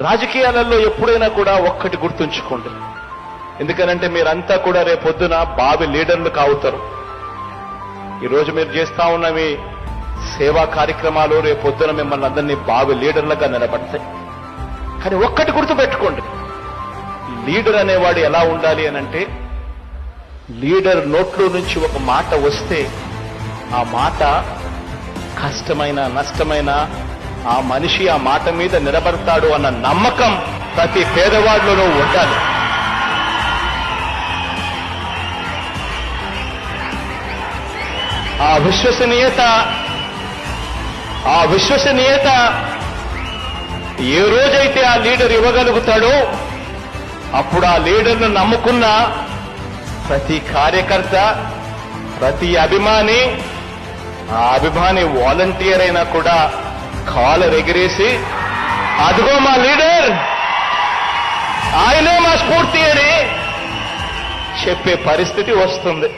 రాజకీయాలలో ఎప్పుడైనా కూడా ఒక్కటి గుర్తుంచుకోండి. ఎందుకనంటే మీరంతా కూడా రేపొద్దున బావి లీడర్లు కావుతారు. ఈరోజు మీరు చేస్తా ఉన్న మీ సేవా కార్యక్రమాలు రేపొద్దున మిమ్మల్ని అందరినీ బావి లీడర్లుగా నిలబడతాయి. కానీ ఒక్కటి గుర్తుపెట్టుకోండి. లీడర్ అనేవాడు ఎలా ఉండాలి అనంటే లీడర్ నోట్లో నుంచి ఒక మాట వస్తే ఆ మాట కష్టమైన నష్టమైన ఆ మనిషి ఆ మాట మీద నిలబడతాడు అన్న నమ్మకం ప్రతి పేదవాడిలోనూ ఉండాలి. ఆ విశ్వసనీయత ఆ విశ్వసనీయత ఏ రోజైతే ఆ లీడర్ ఇవ్వగలుగుతాడో అప్పుడు ఆ లీడర్ను నమ్ముకున్న ప్రతి కార్యకర్త ప్రతి అభిమాని ఆ అభిమాని వాలంటీర్ అయినా కూడా కాలర్ ఎగిరేసి అదిగో మా లీడర్ ఆయనే మా స్ఫూర్తి అని చెప్పే పరిస్థితి వస్తుంది.